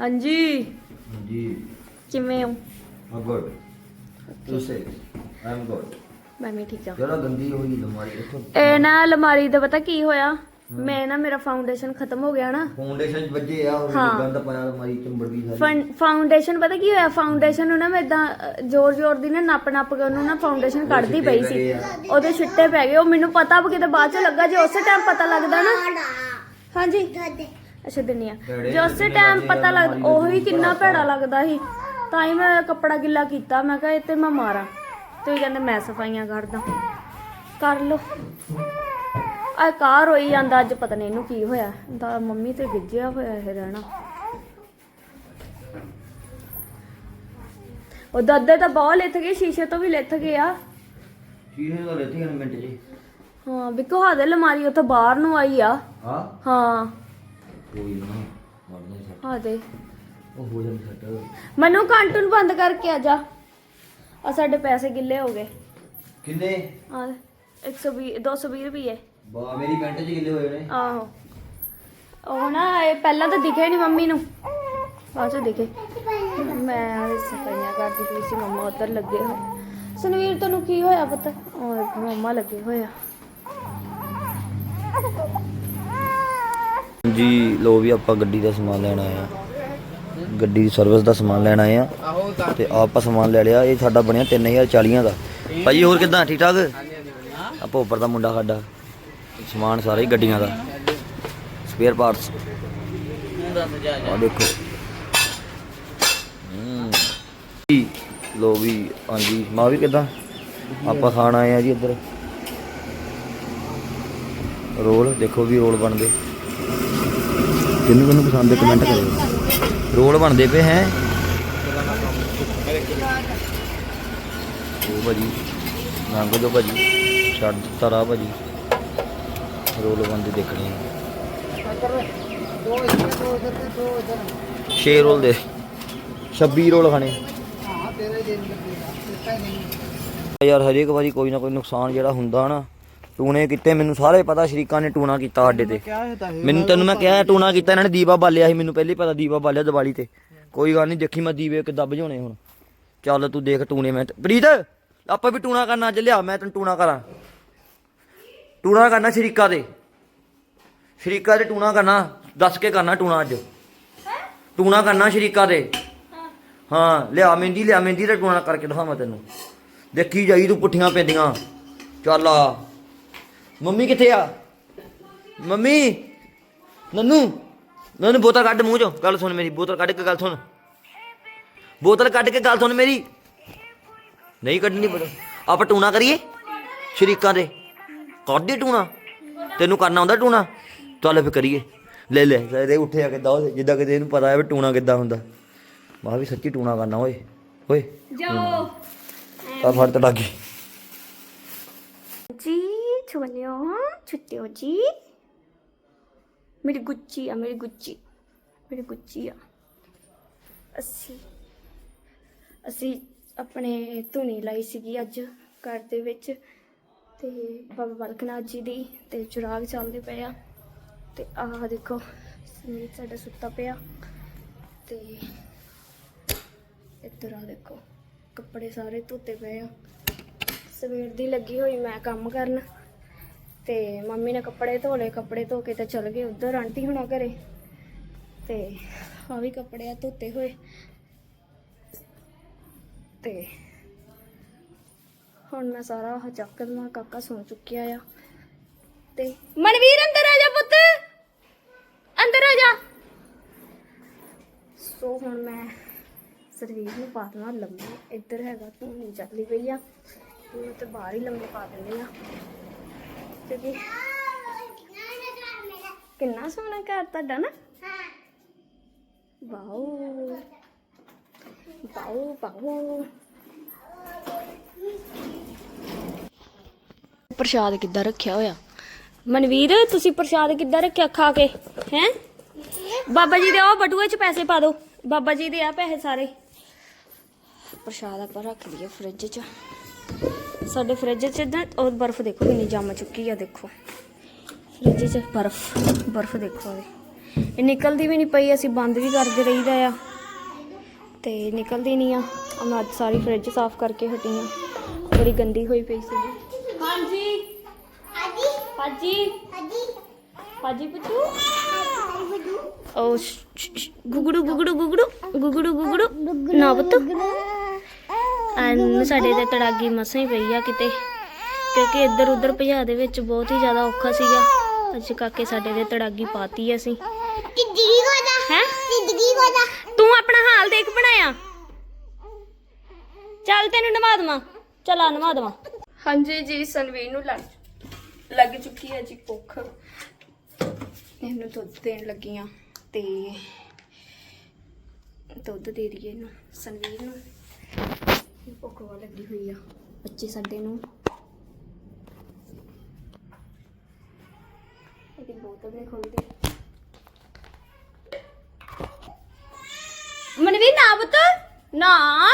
ਹਾਂਜੀ। ਜੀ ਕਿਵੇਂ ਹੋ? ਹਾਂ ਗੁੱਡ ਤੂੰ ਸੇ ਆਈ ਐਮ ਗੁੱਡ ਮੈਂ ਵੀ ਠੀਕ ਹਾਂ। ਜਰਾ ਗੰਦੀ ਹੋਈ ਲਮਾਰੀ ਇੱਥੋਂ ਇਹ ਨਾ ਅਲਮਾਰੀ ਦਾ ਪਤਾ ਕੀ ਹੋਇਆ? ਮੈਂ ਨਾ ਮੇਰਾ ਫਾਊਂਡੇਸ਼ਨ ਖਤਮ ਹੋ ਗਿਆ ਨਾ। ਫਾਊਂਡੇਸ਼ਨ ਚ ਵੱਜੇ ਆ ਉਹ ਹਾਂ। ਗੰਦ ਪਾਇਆ ਲਮਾਰੀ ਚੰਬੜ ਗਈ ਸਾਰੀ। ਫਾਊਂਡੇਸ਼ਨ ਪਤਾ ਕੀ ਹੋਇਆ? ਫਾਊਂਡੇਸ਼ਨ ਨੂੰ ਨਾ ਮੈਂ ਇਦਾਂ ਜ਼ੋਰ ਜ਼ੋਰ ਦੀ ਨਾ ਨੱਪ ਨੱਪ ਕੇ ਉਹਨੂੰ ਨਾ ਫਾਊਂਡੇਸ਼ਨ ਕੱਢਦੀ ਪਈ ਸੀ। ਆ। ਉਹਦੇ ਛਿੱਟੇ ਪੈ ਗਏ। ਉਹ ਮੈਨੂੰ ਪਤਾ ਵੀ ਕਿਤੇ ਬਾਅਦ ਚ ਲੱਗਾ ਜੇ ਉਸੇ ਟਾਈਮ ਪਤਾ ਲੱਗਦਾ ਨਾ। ਹਾਂਜੀ। ਅੱਛਾ ਦਿੰਨੀ ਆ। ਭੈੜੇ ਜੇ ਉਸੇ ਟਾਈਮ ਲੱਗਦੇ ਆ, ਪਤਾ ਲੱਗ ਅਲਮਾਰੀ ਉਹੀ ਕਿੰਨਾ ਭੈੜਾ ਲੱਗਦਾ ਸੀ ਤਾਂ ਹੀ ਮੈਂ ਕੱਪੜਾ ਗਿੱਲਾ ਕੀਤਾ। ਮੈਂ ਕਿਹਾ ਇਹ ਤੇ ਮੈਂ ਮਾਰਾਂ। ਤੇ ਕਹਿੰਦੇ ਮੈਂ ਸਫਾਈਆਂ ਕਰਦਾ। ਕਰ ਲੋ ਆ ਕਾਰ ਹੋਈ ਜਾਂਦਾ ਅੱਜ ਪਤਾ ਨਹੀਂ ਇਹਨੂੰ ਕੀ ਹੋਇਆ। ਦਾ ਮੰਮੀ ਤੇ ਗਿੱਜਿਆ ਹੋਇਆ ਇਹ ਰਹਿਣਾ। ਉਹ ਦਾਦੇ ਤਾਂ ਬਹੁਤ ਲਿੱਥ ਗਏ ਸ਼ੀਸ਼ੇ ਤੋਂ ਵੀ ਲਿੱਥ ਗਏ ਆ। ਚੀਹੇ ਦਾ ਲੈਤੀ ਹਨ ਮਿੰਟ ਜੀ। ਹਾਂ ਬਿਕੋ ਹਾਦੇ ਲਮਾਰੀ ਉੱਥੇ ਬਾਹਰ ਨੂੰ ਆਈ ਆ। ਹਾਂ? ਹਾਂ। ਕੋਈ ਨਾ ਮਰਨੇ ਸੱਟ। ਹਾਦੇ ਉਹ ਹੋ ਜਾਣ ਸੱਟ। ਮੈਨੂੰ ਕਾਰਟੂਨ ਬੰਦ ਕਰਕੇ ਆ ਜਾ। ਆ ਸਾਡੇ ਪੈਸੇ ਗਿੱਲੇ ਹੋ ਗਏ। ਕਿੰਨੇ? ਆ 120 220 ਰੁਪਏ ਬਾ ਮੇਰੀ ਪੈਂਟ ਚ ਗਿੱਲੇ ਹੋਏ ਨੇ। ਆਹੋ। ਉਹ ਨਾ ਇਹ ਪਹਿਲਾਂ ਤਾਂ ਦਿਖੇ ਨਹੀਂ ਮੰਮੀ ਨੂੰ। ਬਾਅਦ ਚ ਦਿਖੇ। ਮੈਂ ਸਫਾਈਆਂ ਕਰਦੀ ਪਈ ਸੀ ਮੰਮਾ ਉੱਧਰ ਲੱਗੇ ਹੋਏ। ਸੁਨਵੀਰ ਤੈਨੂੰ ਕੀ ਹੋਇਆ ਪਤਾ? ਉਹ ਮੰਮਾ ਲੱਗੇ ਹੋਏ ਆ। ਜੀ ਲੋ ਵੀ ਆਪਾਂ ਗੱਡੀ ਦਾ ਸਮਾਨ ਲੈਣ ਆਏ ਆ ਗੱਡੀ ਦੀ ਸਰਵਿਸ ਦਾ ਸਮਾਨ ਲੈਣ ਆਏ ਆ ਤੇ ਆਪਾਂ ਸਮਾਨ ਲੈ ਲਿਆ। ਇਹ ਸਾਡਾ ਬਣਿਆ 3040 ਦਾ। ਭਾਜੀ ਹੋਰ ਕਿਦਾਂ? ਠੀਕ ਠਾਕ? ਆਪਾਂ ਉੱਪਰ ਦਾ ਮੁੰਡਾ ਸਾਡਾ। ਸਮਾਨ ਸਾਰਾ ਹੀ ਗੱਡੀਆਂ ਦਾ। ਸਪੇਅਰ ਪਾਰਟਸ ਆ ਦੇਖੋ। ਲੋ ਵੀ, ਹਾਂਜੀ। ਮਾਂ ਵੀ ਕਿਦਾਂ? ਆਪਾਂ ਖਾਣ ਆਏ ਆ ਜੀ ਇੱਧਰ। ਰੋਲ, ਦੇਖੋ ਵੀ ਰੋਲ ਬਣਦੇ। ਕਿੰਨੂੰ ਕਿੰਨੂੰ ਪਸੰਦ ਹੈ? ਕਮੈਂਟ ਕਰਿਓ। ਰੋਲ ਬਣਦੇ ਪਏ ਹੈ। ਉਹ ਭਾਜੀ ਮੰਗ ਦੋ ਭਾਜੀ। ਛੱਡ ਦਿੱਤਾ ਰਾ ਭਾਜੀ। ਰੋਲ ਬਣਦੇ ਦੇਖਣੇ ਆ। ਛੇ ਰੋਲ ਦੇ। 26 ਰੋਲ ਖਾਣੇ। ਯਾਰ ਹਰੇਕ ਵਾਰੀ ਕੋਈ ਨਾ ਕੋਈ ਨੁਕਸਾਨ ਜਿਹੜਾ ਹੁੰਦਾ ਨਾ ਟੂਣੇ ਕੀਤੇ, ਮੈਨੂੰ ਸਾਰੇ ਪਤਾ, ਸ਼ਰੀਕਾਂ ਨੇ ਟੂਣਾ ਕੀਤਾ ਸਾਡੇ ਤੇ। ਮੈਨੂੰ ਤੈਨੂੰ ਮੈਂ ਕਿਹਾ, ਟੂਣਾ ਕੀਤਾ, ਇਹਨਾਂ ਨੇ ਦੀਵਾ ਬਾਲਿਆ ਸੀ, ਮੈਨੂੰ ਪਹਿਲੇ ਪਤਾ ਦੀਵਾ ਬਾਲਿਆ ਦੀਵਾਲੀ ਤੇ। ਕੋਈ ਗੱਲ ਨਹੀਂ, ਦੇਖੀ ਮੈਂ ਦੀਵੇ ਕਿੱਦਾਂ ਬੁਝਾਉਣੇ ਹੁਣ। ਚੱਲ ਤੂੰ ਦੇਖ ਟੂਣੇ ਮੈਂ ਪ੍ਰੀਤ, ਆਪਾਂ ਵੀ ਟੂਣਾ ਕਰਨਾ ਅੱਜ, ਲਿਆ, ਮੈਂ ਤੈਨੂੰ ਟੂਣਾ ਕਰਾਂ। ਟੂਣਾ ਕਰਨਾ ਸ਼ਰੀਕਾ ਦੇ ਸ਼ਰੀਕਾ ਦੇ ਟੂਣਾ ਕਰਨਾ, ਦੱਸ ਕੇ ਕਰਨਾ ਟੂਣਾ ਅੱਜ। ਟੂਣਾ ਕਰਨਾ ਸ਼ਰੀਕਾ ਦੇ ਹਾਂ, ਲਿਆ ਮਹਿੰਦੀ ਲਿਆ ਮਹਿੰਦੀ ਦਾ ਟੂਣਾ ਕਰਕੇ ਦਿਖਾਵਾਂ ਤੈਨੂੰ। ਦੇਖੀ ਜਾਈ ਤੂੰ ਪੁੱਠੀਆਂ ਪੈਂਦੀਆਂ। ਚੱਲ ਆ। ਮੰਮੀ ਕਿੱਥੇ ਆ? ਮੰਮੀ ਨੰਨੂ ਨੰਨੂ ਬੋਤਲ ਕੱਢ ਮੂੰਹ ਚੋਂ। ਗੱਲ ਸੁਣ ਮੇਰੀ ਬੋਤਲ ਕੱਢ ਕੇ ਗੱਲ ਸੁਣ। ਬੋਤਲ ਕੱਢ ਕੇ ਗੱਲ ਸੁਣ ਮੇਰੀ। ਨਹੀਂ ਕੱਢਣੀ ਬੋਤਲ। ਆਪਾਂ ਟੂਣਾ ਕਰੀਏ ਸ਼ਰੀਕਾਂ ਦੇ। ਕੱਢੀ ਟੂਣਾ। ਤੈਨੂੰ ਕਰਨਾ ਆਉਂਦਾ ਟੂਣਾ। ਚੱਲ ਫੇ ਕਰੀਏ। ਲੈ ਲੈ ਸਾਰੇ ਉੱਠਿਆ ਕਿੱਦਾਂ ਉਹ ਜਿੱਦਾਂ ਕਿਤੇ ਇਹਨੂੰ ਪਤਾ ਹੈ ਵੀ ਟੂਣਾ ਕਿੱਦਾਂ ਹੁੰਦਾ। ਮਾ ਵੀ ਸੱਚੀ ਟੂਣਾ ਕਰਨਾ ਓਏ ਓਏ। ਜਾਓ। ਆ ਫੜ ਤੜਾਗੀ ਜੀ ਛੋਲਿਓ ਛੁੱਟਿਓ ਜੀ। ਮੇਰੀ ਗੁੱਚੀ ਆ, ਮੇਰੀ ਗੁੱਚੀ। ਮੇਰੀ ਗੁੱਚੀ ਆ। ਅਸੀਂ ਅਸੀਂ ਆਪਣੇ ਧੁਨੀ ਲਾਈ ਸੀਗੀ ਅੱਜ ਘਰ ਦੇ ਵਿੱਚ। ਤੇ ਬਾਬਾ ਬਲਕਨਾਥ ਜੀ ਦੀ ਤੇ ਚੁਰਾਗ ਚੱਲਦੇ ਪਏ ਆ। ਤੇ ਆਹ ਦੇਖੋ ਸਮੀਤ ਸਾਡਾ ਸੁੱਤਾ ਪਿਆ। ਤੇ ਇੱਧਰ ਆ ਦੇਖੋ, ਕੱਪੜੇ ਸਾਰੇ ਧੋਤੇ ਪਏ ਆ। ਸਵੇਰ ਦੀ ਲੱਗੀ ਹੋਈ ਮੈਂ ਕੰਮ ਕਰਨ। ਤੇ ਮੰਮੀ ਨੇ ਕੱਪੜੇ ਧੋ ਲਏ ਕੱਪੜੇ ਧੋ ਕੇ ਤੇ ਚਲ ਗਏ ਉਧਰ, ਆਂਟੀ ਹੁਣਾ ਘਰੇ। ਤੇ ਆ ਵੀ ਕੱਪੜੇ ਆ ਧੋਤੇ ਹੋਏ। ਤੇ ਹੁਣ ਮੈਂ ਸਾਰਾ ਆਹ ਚੱਕ ਦੇਵਾਂ ਕਾਕਾ ਸੌ ਚੁੱਕਿਆ ਆ। ਤੇ ਮਨਵੀਰ ਅੰਦਰ ਆ ਜਾ ਪੁੱਤ। ਅੰਦਰ ਆ ਜਾ। ਸੋ ਹੁਣ ਮੈਂ ਸਰਵੀਰ ਨੂੰ ਪਾ ਦੇਣਾ ਲੰਮੇ। ਇੱਧਰ ਹੈਗਾ ਤੂੰ ਨਹੀਂ ਚੱਲੀ ਪਈ ਆ। ਤੂੰ ਤੇ ਬਾਹਰ ਹੀ ਲੰਮੇ ਪਾ ਦਿੰਦੇ ਆ। ਕਿਉਂਕਿ ਕਿੰਨਾ ਸੋਹਣਾ ਘਰ ਤੁਹਾਡਾ ਨਾ ਵਾਓ ਵਾਓ ਵਾਓ ਪ੍ਰਸ਼ਾਦ ਕਿੱਦਾਂ ਰੱਖਿਆ ਹੋਇਆ ਮਨਵੀਰ ਤੁਸੀਂ ਪ੍ਰਸ਼ਾਦ ਕਿੱਦਾਂ ਰੱਖਿਆ ਖਾ ਕੇ ਹੈ ਬਾਬਾ ਜੀ ਦੇ ਉਹ ਬਟੂਏ 'ਚ ਪੈਸੇ ਪਾ ਦਿਓ ਬਾਬਾ ਜੀ ਦੇ ਆ ਪੈਸੇ ਸਾਰੇ ਪ੍ਰਸ਼ਾਦ ਆਪਾਂ ਰੱਖ ਲਈਏ ਫ੍ਰਿਜ 'ਚ ਸਾਡੇ ਫ੍ਰਿਜ 'ਚ ਨਾ ਉਹ ਬਰਫ਼ ਦੇਖੋ ਕਿੰਨੀ ਜੰਮ ਚੁੱਕੀ ਆ ਦੇਖੋ। ਫ੍ਰਿਜ 'ਚ ਬਰਫ਼ ਬਰਫ਼ ਦੇਖੋ ਇਹ ਨਿਕਲਦੀ ਵੀ ਨਹੀਂ ਪਈ ਅਸੀਂ ਬੰਦ ਵੀ ਕਰਦੇ ਰਹੀਦਾ ਆ। ਤੇ ਨਿਕਲਦੀ ਨਹੀਂ ਆ। ਮੈਂ ਅੱਜ ਸਾਰੀ ਫ੍ਰਿਜ ਸਾਫ਼ ਕਰਕੇ ਹਟੀ ਆ। ਬੜੀ ਗੰਦੀ ਹੋਈ ਪਈ ਸੀ। ਹਾਂਜੀ। ਹਾਜੀ। ਹਾਜੀ। ਹਾਜੀ। ਹਾਜੀ ਸ਼- ਸ਼- ਗੁਗੜੂ ਗੁਗੜੂ ਗੁਗੜੂ ਗੁਗੜੂ ਗੁਗੜੂ। ਨਾ ਪੁੱਤੂ। ਐਨ ਸਾਡੇ ਤੇ ਤੜਾਗੀ ਮਸਾਂ ਹੀ ਪਈ ਆ ਕਿਤੇ ਕਿਉਂਕਿ ਇੱਧਰ ਉੱਧਰ ਭਜਾ ਦੇ ਵਿੱਚ ਬਹੁਤ ਹੀ ਜ਼ਿਆਦਾ ਔਖਾ ਸੀਗਾ। ਅੱਜ ਕਾਕੇ ਸਾਡੇ ਦੇ ਤੜਾਗੀ ਪਾਤੀ ਅਸੀਂ। ਜ਼ਿੰਦਗੀ ਕੋਦਾ ਹੈ? ਜ਼ਿੰਦਗੀ ਕੋਦਾ ਤੂੰ ਆਪਣਾ ਹਾਲ ਦੇਖ ਬਣਾਇਆ। ਚੱਲ ਤੈਨੂੰ ਨਵਾ ਦਵਾਂ। ਚੱਲ ਆ ਨਵਾ ਦਵਾਂ। ਹਾਂਜੀ ਜੀ ਸਨਵੀਰ ਨੂੰ ਲੱਗ ਲੱਗ ਚੁੱਕੀ ਹੈ ਜੀ ਭੁੱਖ। ਇਹਨੂੰ ਦੁੱਧ ਦੇਣ ਲੱਗੀ ਆ ਤੇ ਦੁੱਧ ਦੇ ਦਈਏ ਇਹਨੂੰ ਸਨਵੀਰ ਨੂੰ। ਇਹ ਭੁੱਖ ਲੱਗੀ ਹੋਈ ਆ। ਬੱਚੇ ਸਾਡੇ ਨੂੰ। ਇਹਦੀ ਬੋਤਲ ਨਹੀਂ ਖੋਲਦੀ। ਮਨਵੀਰ, ਨਾ ਪੁੱਤ। ਨਾ।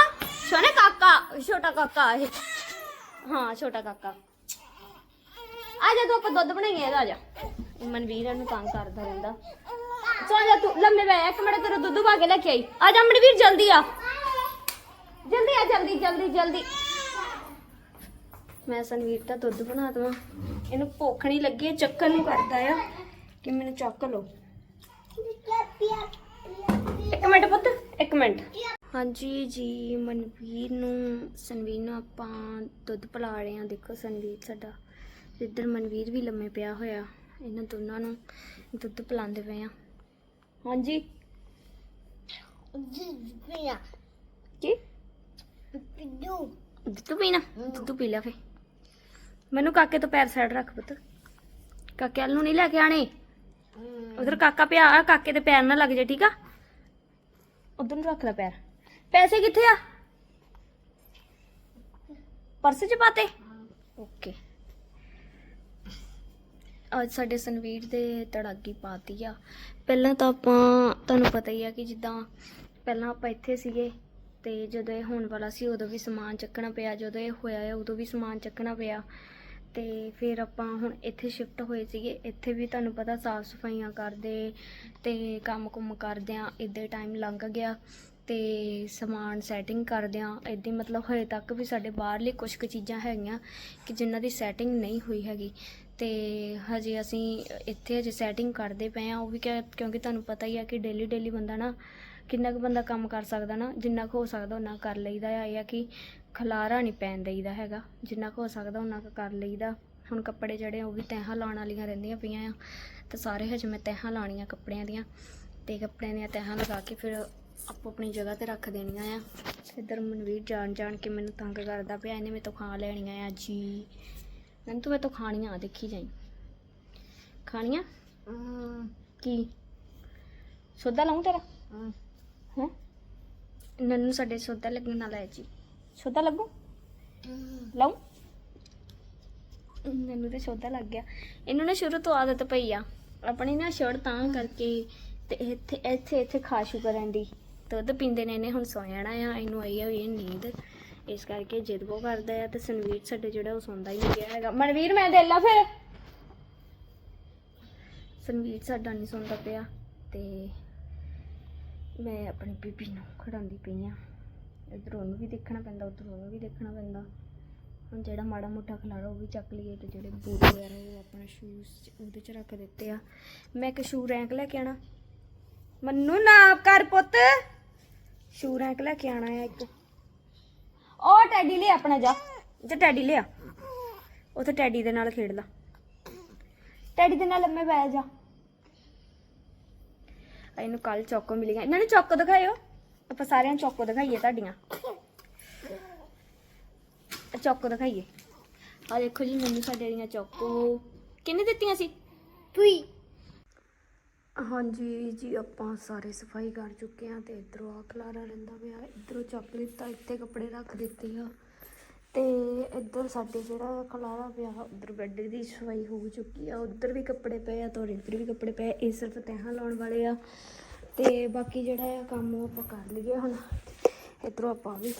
ਸੋਨੇ ਕਾਕਾ। ਛੋਟਾ ਕਾਕਾ ਇਹ। ਹਾਂ, ਛੋਟਾ ਕਾਕਾ। ਆ ਜਾ, ਤੂੰ ਆਪਾਂ ਦੁੱਧ ਬਣਾਈਏ, ਇਹਦਾ ਆ ਜਾ। ਮਨਵੀਰ ਇਹਨੂੰ ਤੰਗ ਕਰਦਾ ਰਹਿੰਦਾ। ਸੋ ਜਾ ਤੂੰ, ਲੰਮੇ ਬੈ ਇੱਕ ਮਿੰਟ ਤੇਰਾ ਦੁੱਧ ਪਾ ਕੇ ਲੈ ਕੇ ਆਈ। ਆ ਜਾ ਮਨਵੀਰ, ਜਲਦੀ ਆ। ਜਲਦੀ ਆ ਜਲਦੀ ਜਲਦੀ ਜਲਦੀ। ਮੈਂ ਸੰਵੀਰ ਦਾ ਦੁੱਧ ਬਣਾ ਦਵਾਂ। ਇਹਨੂੰ ਭੁੱਖ ਨਹੀਂ ਲੱਗੀ ਇਹ ਚੱਕਰ ਨੂੰ ਕਰਦਾ ਆ। ਕਿ ਮੈਨੂੰ ਚੱਕ ਲਓ। ਇੱਕ ਮਿੰਟ ਪੁੱਤ ਇੱਕ ਮਿੰਟ। ਹਾਂਜੀ ਜੀ ਮਨਵੀਰ ਨੂੰ ਸੰਵੀਰ ਨੂੰ ਆਪਾਂ ਦੁੱਧ ਪਿਲਾ ਰਹੇ ਹਾਂ। ਦੇਖੋ ਸੰਵੀਰ ਸਾਡਾ ਇੱਧਰ ਮਨਵੀਰ ਵੀ ਲੰਮੇ ਪਿਆ ਹੋਇਆ। ਇਹਨਾਂ ਦੋਨਾਂ ਨੂੰ ਦੁੱਧ ਪਿਲਾਉਂਦੇ ਪਏ ਆ ਹਾਂਜੀ। ਜ਼ਿੰਦਗੀ ਕੀ? ਪਿੱਡੂ ਦੁੱਧ ਪੀਣਾ ਦੁੱਧ ਪੀ ਲੈ ਫੇ। ਮੈਨੂੰ ਕਾਕੇ ਤੋਂ ਪੈਰ ਸਾਈਡ ਰੱਖ ਪੁੱਤ। ਕਾਕੇ ਵੱਲ ਨੂੰ ਨਹੀਂ ਲੈ ਕੇ ਆਣੇ ਉਧਰ ਕਾਕਾ ਪਿਆ ਕਾਕੇ ਦੇ ਪੈਰ ਨਾ ਲੱਗ ਜਾ ਠੀਕ ਆ? ਉਧਰ ਨੂੰ ਰੱਖ ਲੈ ਪੈਰ। ਪੈਸੇ ਕਿੱਥੇ ਆ? ਪਰਸ ਚ ਪਾਤੇ? ਓਕੇ। ਅੱਜ ਸਾਡੇ ਸੰਵੀਰ ਦੇ ਤੜਾਗੀ ਪਾਤੀ ਆ। ਪਹਿਲਾਂ ਤਾਂ ਆਪਾਂ ਤੁਹਾਨੂੰ ਪਤਾ ਹੀ ਆ ਕਿ ਜਿੱਦਾਂ ਪਹਿਲਾਂ ਆਪਾਂ ਇੱਥੇ ਸੀਗੇ। ਤੇ ਜਦੋਂ ਇਹ ਹੋਣ ਵਾਲਾ ਸੀ, ਉਦੋਂ ਵੀ ਸਮਾਨ ਚੱਕਣਾ ਪਿਆ, ਜਦੋਂ ਇਹ ਹੋਇਆ ਹੈ ਉਦੋਂ ਵੀ ਸਮਾਨ ਚੱਕਣਾ ਪਿਆ। ਤੇ ਫਿਰ ਆਪਾਂ ਹੁਣ ਇੱਥੇ ਸ਼ਿਫਟ ਹੋਏ ਸੀਗੇ। ਇੱਥੇ ਵੀ ਤੁਹਾਨੂੰ ਪਤਾ ਸਾਫ਼ ਸਫਾਈਆਂ ਕਰਦੇ ਤੇ ਕੰਮ ਕੁਮ ਕਰਦਿਆਂ ਇੱਦਾਂ ਟਾਈਮ ਲੰਘ ਗਿਆ ਤੇ ਸਮਾਨ ਸੈਟਿੰਗ ਕਰਦਿਆਂ ਇਦਾਂ ਮਤਲਬ ਹਜੇ ਤੱਕ ਵੀ ਸਾਡੇ ਬਾਹਰਲੀ ਕੁਝ ਕੁ ਚੀਜ਼ਾਂ ਹੈਗੀਆਂ ਕਿ ਜਿਨ੍ਹਾਂ ਦੀ ਸੈਟਿੰਗ ਨਹੀਂ ਹੋਈ ਹੈਗੀ। ਤੇ ਹਜੇ ਅਸੀਂ ਇੱਥੇ ਹਜੇ ਸੈਟਿੰਗ ਕਰਦੇ ਪਏ ਆ ਉਹ ਵੀ ਕਿਆ- ਕਿਉਂਕਿ ਤੁਹਾਨੂੰ ਪਤਾ ਹੀ ਆ ਕਿ ਡੇਲੀ ਡੇਲੀ ਬੰਦਾ ਨਾ ਕਿੰਨਾ ਕੁ ਬੰਦਾ ਕੰਮ ਕਰ ਸਕਦਾ ਨਾ ਜਿੰਨਾ ਕੁ ਹੋ ਸਕਦਾ ਉਹਨਾਂ ਕਰ ਲਈਦਾ ਆ। ਇਹ ਆ ਕਿ ਖਲਾਰਾ ਨਹੀਂ ਪੈਣ ਦੇਈਦਾ ਹੈਗਾ। ਜਿੰਨਾ ਕੁ ਹੋ ਸਕਦਾ ਉਹਨਾਂ ਕੁ ਕਰ ਲਈਦਾ। ਹੁਣ ਕੱਪੜੇ ਜਿਹੜੇ ਉਹ ਵੀ ਤੈਹਾਂ ਲਾਉਣ ਵਾਲੀਆਂ ਰਹਿੰਦੀਆਂ ਪਈਆਂ ਆ। ਤੇ ਸਾਰੇ ਹਜੇ ਮੈਂ ਤੈਹਾਂ ਲਾਉਣੀਆਂ ਕੱਪੜਿਆਂ ਦੀਆਂ। ਤੇ ਕੱਪੜਿਆਂ ਦੀਆਂ ਤੈਹਾਂ ਲਗਾ ਕੇ ਫਿਰ ਆਪੋ ਆਪਣੀ ਜਗ੍ਹਾ ਤੇ ਰੱਖ ਦੇਣੀਆਂ ਆ। ਇੱਧਰ ਮਨਵੀਰ ਜਾਣ ਜਾਣ ਕੇ ਮੈਨੂੰ ਤੰਗ ਕਰਦਾ ਪਿਆ ਇਹਨੇ ਮੇਰੇ ਤੋਂ ਖਾ ਲੈਣੀਆਂ ਆ ਜੀ। ਨੰਨ ਤੂੰ ਮੇਰੇ ਤੋਂ ਖਾਣੀਆਂ ਦੇਖੀ ਜਾਈ। ਖਾਣੀਆਂ? ਕੀ? ਸੋਦਾ ਲਾਉਂ ਤੇਰਾ? ਹੈ? ਨੰਨੂ ਸਾਡੇ ਸੋਦਾ ਲੱਗਣ ਨਾਲ ਹੈ ਜੀ। ਸੋਦਾ ਲੱਗੂ? ਲਾਉਂ ਨੰਨੂ ਤੇ ਸੋਦਾ ਲੱਗ ਗਿਆ। ਇਹਨੂੰ ਨਾ ਸ਼ੁਰੂ ਤੋਂ ਆਦਤ ਪਈ ਆ। ਆਪਣੀ ਨਾ ਸ਼ਰਟ ਤਾਂ ਕਰਕੇ ਤੇ ਇੱਥੇ ਇੱਥੇ ਇੱਥੇ ਖਾਸ਼ੂ ਕਰਨ ਦੀ। ਦੁੱਧ ਪੀਂਦੇ ਨੇ ਇਹਨੇ ਹੁਣ ਸੌ ਜਾਣਾ ਆ। ਇਹਨੂੰ ਆਈ ਹੋਈ ਹੈ ਨੀਂਦ। ਇਸ ਕਰਕੇ ਜਿੱਦ ਕੋ ਕਰਦਾ ਆ ਤੇ ਸੰਵੀਰ ਸਾਡੇ ਜਿਹੜਾ ਉਹ ਸੌਂਦਾ ਹੀ ਨਹੀਂ ਗਿਆ ਹੈਗਾ। ਮਨਵੀਰ ਮੈਂ ਦੇ ਲਾ ਫਿਰ। ਸੰਵੀਰ ਸਾਡਾ ਨਹੀਂ ਸੌਂਦਾ ਪਿਆ ਤੇ ਮੈਂ ਆਪਣੀ ਬੀਬੀ ਨੂੰ ਖੜਾਉਂਦੀ ਪਈ ਆ। ਇਧਰ ਉਹਨੂੰ ਵੀ ਦੇਖਣਾ ਪੈਂਦਾ, ਉਧਰ ਉਹਨੂੰ ਵੀ ਦੇਖਣਾ ਪੈਂਦਾ। ਹੁਣ ਜਿਹੜਾ ਮਾੜਾ ਮੋਟਾ ਖਲਾਰਾ ਉਹ ਵੀ ਚੱਕ ਲਈਏ ਤੇ ਜਿਹੜੇ ਬੂਟ ਵਗੈਰਾ ਉਹ ਆਪਣਾ ਸ਼ੂਜ਼ ਉਹਦੇ ਚ ਰੱਖ ਦਿੱਤੇ ਆ। ਮੈਂ ਇੱਕ ਸ਼ੂ ਰੈਂਕ ਲੈ ਕੇ ਆਣਾ ਮੰਨੂ ਨਾ ਕਰ ਪੁੱਤ। ਸ਼ੂ ਰੈਂਕ ਲੈ ਕੇ ਆਣਾ ਆ ਇੱਕ। ਉਹ ਟੈਡੀ ਲਿਆ ਆਪਣਾ ਜਾ। ਜੇ ਟੈਡੀ ਲਿਆ। ਉੱਥੇ ਟੈਡੀ ਦੇ ਨਾਲ ਖੇਡ ਲਾ। ਟੈਡੀ ਦੇ ਨਾਲ ਲੰਮੇ ਬੈ ਜਾ। ਇਹਨੂੰ ਕੱਲ ਚੌਕੋ ਮਿਲੀਆਂ ਇਹਨਾਂ ਨੇ ਚੌਕੋ ਦਿਖਾਇਓ। ਆਪਾਂ ਸਾਰਿਆਂ ਨੂੰ ਚੌਕੋ ਦਿਖਾਈਏ ਤੁਹਾਡੀਆਂ। ਚੌਕੋ ਦਿਖਾਈਏ। ਆ ਦੇਖੋ ਜੀ ਮੈਨੂੰ ਸਾਡੇ ਦੀਆਂ ਚੌਕੋ। ਕਿੰਨੇ ਦਿੱਤੀਆਂ ਸੀ? ਪੂਈ ਹਾਂਜੀ ਜੀ ਆਪਾਂ ਸਾਰੇ ਸਫ਼ਾਈ ਕਰ ਚੁੱਕੇ ਆ ਤੇ ਇਧਰੋਂ ਆ ਖਲਾਰਾ ਰਹਿੰਦਾ ਪਿਆ। ਇਧਰੋਂ ਚੱਕ ਲਿੱਤਾ ਇੱਥੇ ਕੱਪੜੇ ਰੱਖ ਦਿੱਤੇ ਆ। ਤੇ ਇੱਧਰ ਸਾਡੇ ਜਿਹੜਾ ਖਲਾਰਾ ਪਿਆ, ਉੱਧਰ ਬੈੱਡ ਦੀ ਸਫ਼ਾਈ ਹੋ ਚੁੱਕੀ ਆ। ਉੱਧਰ ਵੀ ਕੱਪੜੇ ਪਏ ਆ ਤੇ ਇੱਧਰ ਵੀ ਕੱਪੜੇ ਪਏ ਇਹ ਸਿਰਫ ਤਹਾਂ ਲਾਉਣ ਵਾਲੇ ਆ। ਤੇ ਬਾਕੀ ਜਿਹੜਾ ਆ ਕੰਮ ਉਹ ਆਪਾਂ ਕਰ ਲਈਏ ਹੁਣ। ਇੱਧਰੋਂ ਆਪਾਂ ਵੀ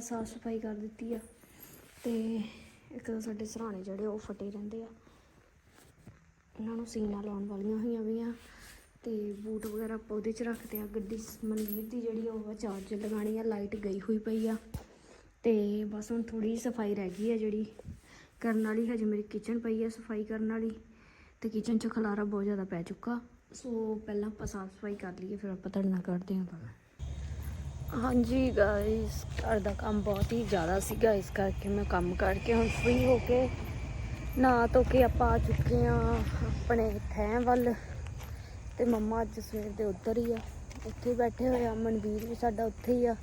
ਸਾਫ਼ ਸਫ਼ਾਈ ਕਰ ਦਿੱਤੀ ਆ। ਤੇ ਇੱਕ ਸਾਡੇ ਸਰਾਣੇ ਜਿਹੜੇ ਉਹ ਫਟੇ ਰਹਿੰਦੇ ਆ। ਉਹਨਾਂ ਨੂੰ ਸੀਨਾ ਲਾਉਣ ਵਾਲੀਆਂ ਹੋਈਆਂ ਵੀ ਆ ਤੇ ਬੂਟ ਵਗੈਰਾ ਆਪਾਂ ਉਹਦੇ ਚ ਰੱਖਦੇ ਆ। ਗੱਡੀ ਸ- ਮਨਵੀਰ ਦੀ ਜਿਹੜੀ ਉਹ ਚਾਰਜ ਲਗਾਣੀ ਆ। ਲਾਈਟ ਗਈ ਹੋਈ ਪਈ ਆ। ਤੇ ਬਸ ਹੁਣ ਥੋੜੀ ਸਫ਼ਾਈ ਰਹਿ ਗਈ ਆ ਜਿਹੜੀ। ਕਰਨ ਵਾਲੀ ਹਜੇ ਮੇਰੀ ਕਿਚਨ ਪਈ ਆ ਸਫ਼ਾਈ ਕਰਨ ਵਾਲੀ ਤੇ ਕਿਚਨ 'ਚ ਖਲਾਰਾ ਬਹੁਤ ਜ਼ਿਆਦਾ ਪੈ ਚੁੱਕਾ। ਸੋ ਪਹਿਲਾਂ ਆਪਾਂ ਸਾਫ਼ ਸਫ਼ਾਈ ਕਰ ਲਈਏ, ਫਿਰ ਆਪਾਂ ਤੁਹਾਡੇ ਨਾਲ ਕਰਦੇ ਹਾਂ ਗੱਲ ਹਾਂਜੀ ਗਾਇਸ ਘਰ ਦਾ ਕੰਮ ਬਹੁਤ ਹੀ ਜ਼ਿਆਦਾ ਸੀਗਾ, ਇਸ ਕਰਕੇ ਮੈਂ ਕੰਮ ਕਰਕੇ ਹੁਣ ਫ੍ਰੀ ਹੋ ਕੇ ਨਾ ਧੋ ਕੇ ਆਪਾਂ ਆ ਚੁੱਕੇ ਆ ਆਪਣੇ ਥੈਂ ਵੱਲ। ਤੇ ਮੰਮਾ ਅੱਜ ਸਵੇਰ ਦੇ ਉੱਧਰ ਹੀ ਆ, ਉੱਥੇ ਬੈਠੇ ਹੋਏ ਆ, ਮਨਵੀਰ ਵੀ ਸਾਡਾ ਉੱਥੇ ਹੀ ਆ।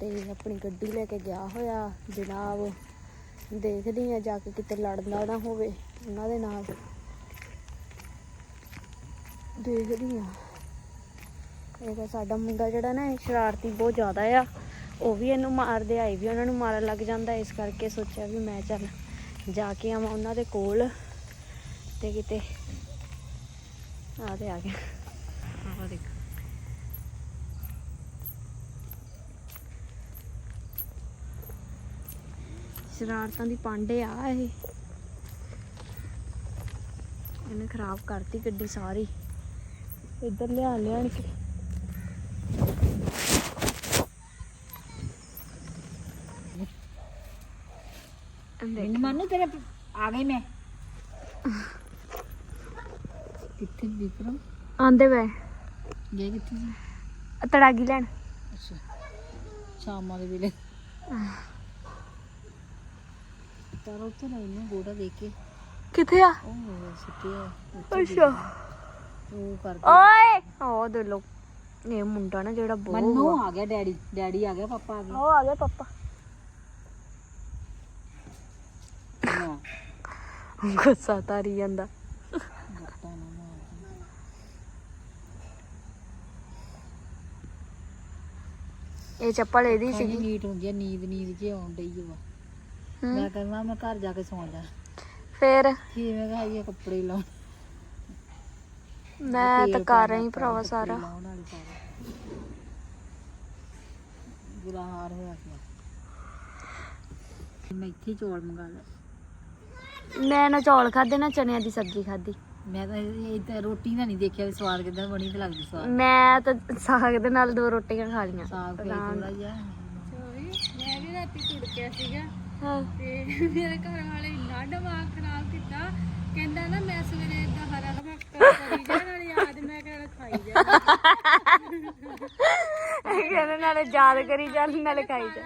ਤੇ ਆਪਣੀ ਗੱਡੀ ਲੈ ਕੇ ਗਿਆ ਹੋਇਆ, ਜਨਾਬ। ਦੇਖਦੀ ਆ ਜਾ ਕੇ ਕਿਤੇ ਲੜਦਾ ਨਾ ਹੋਵੇ ਉਹਨਾਂ ਦੇ ਨਾਲ। ਦੇਖਦੀ ਆ। ਇਹ ਸਾਡਾ ਮੁੰਡਾ ਜਿਹੜਾ ਨਾ ਸ਼ਰਾਰਤੀ ਬਹੁਤ ਜ਼ਿਆਦਾ ਆ। ਉਹ ਵੀ ਇਹਨੂੰ ਮਾਰਦੇ, ਆਏ ਵੀ ਉਹਨਾਂ ਨੂੰ ਮਾਰਨ ਲੱਗ ਜਾਂਦਾ। ਇਸ ਕਰਕੇ ਸੋਚਿਆ ਵੀ ਮੈਂ ਚੱਲ ਜਾ ਕੇ ਆਵਾਂ ਉਹਨਾਂ ਦੇ ਕੋਲ ਤੇ ਕਿਤੇ ਆ ਤੇ ਆ ਗਿਆ। ਆਹ ਦੇਖ। ਸ਼ਰਾਰਤਾਂ ਦੀ ਪਾਂਡੇ ਆ ਇਹ। ਇਹਨੇ ਖਰਾਬ ਕਰਤੀ ਗੱਡੀ ਸਾਰੀ। ਇੱਧਰ ਲਿਆ ਲਿਆਣ ਕੇ। ਦੇਖ। ਮਨੂ ਤੇਰੇ ਆ ਗਈ ਮੈਂ। ਕਿੱਥੇ ਵਿਕਰਮ? ਆਂਦੇ ਵੇ ਗਏ ਕਿੱਥੇ ਤੜਾਗੀ ਲੈਣ। ਅੱਛਾ। ਸ਼ਾਮਾਂ ਦੇ ਵੇਲੇ। ਤਾਰ ਉੱਥੇ ਨਾ ਇਹਨੂੰ ਗੋੜਾ ਦੇ ਕੇ। ਕਿੱਥੇ ਆ? ਉਹ ਸੁੱਤਿਆ ਉੱਥੇ ਅੱਛਾ। ਉਹ ਕਰ ਓਏ ਉਹ ਦੇ ਲੋ ਇਹ ਮੁੰਡਾ ਨਾ ਜਿਹੜਾ ਬਹੁਤ ਮੰਨੂ ਆ ਗਿਆ ਡੈਡੀ ਡੈਡੀ ਆ ਗਿਆ ਪਾਪਾ ਆ ਗਿਆ ਉਹ ਆ ਗਿਆ ਪਾਪਾ। ਗੁੱਸਾ ਤਾਰੀ ਜਾਂਦਾ। ਇਹ ਚੱਪਲ ਇਹਦੀ ਸੀਗੀ। ਨੀਟ ਹੁੰਦੀ ਆ ਨੀਂਦ ਨੀਂਦ ਜੇ ਆਉਣ ਡਈ ਵਾ ਹਮ, ਮੈਂ ਕਹਿੰਦਾ ਮੈਂ ਘਰ ਜਾ ਕੇ ਸੌਂ ਜਾ। ਫੇਰ? ਫੇਰ ਮੈਂ ਕਿਹਾ ਇਹ ਕੱਪੜੇ ਲਾਉਣ। ਮੈਂ ਤਾਂ ਕਰ ਰਹੀ ਭਰਾਵਾ ਸਾਰਾ। ਲਾਉਣ ਵਾਲੇ ਸਾਰੇ। ਬੁਰਾ ਹਾਲ ਹੋਇਆ ਪਿਆ। ਮੈਂ ਇੱਥੇ ਹੀ ਚੌਲ ਮੰਗਾ ਲਏ ਮੈਂ ਨਾ ਚੌਲ ਖਾਦੇ ਨਾ ਚਨਿਆਂ ਦੀ ਸਬਜ਼ੀ ਖਾਦੀ ਮੈਂ ਤਾਂ ਇਹ ਰੋਟੀ ਦਾ ਨਹੀਂ ਦੇਖਿਆ ਵੀ ਸਵਾਦ ਕਿਦਾਂ ਬਣੀ ਤੇ ਲੱਗਦੀ ਸਵਾਦ। ਮੈਂ ਤਾਂ ਸਾਗ ਦੇ ਨਾਲ ਦੋ ਰੋਟੀਆਂ ਖਾ ਲੀਆਂ ਸਾਗ ਆਰਾਮ ਥੋੜਾ ਜਿਹਾ। ਮੈਂ ਵੀ ਰਾਤੀ ਤੁੜਕਿਆ ਸੀਗਾ। ਹਾਂ। ਤੇ ਮੇਰੇ ਘਰ ਵਾਲੇ ਇੰਨਾ ਦਿਮਾਗ ਖਰਾਬ ਕੀਤਾ ਕਹਿੰਦਾ ਨਾ ਮੈਂ ਸਵੇਰੇ ਇਦਾਂ ਹਰਾ ਨਮਕ ਕਰੀ ਜਾ ਨਾਲ ਯਾਦ ਮੈਂ ਕਹਿਣਾ ਖਾਈ ਜਾ ਕਹਿੰਦੇ ਨਾਲੇ ਯਾਦ ਕਰੀ ਚੱਲ ਨਾਲੇ ਖਾਈ ਜਾ।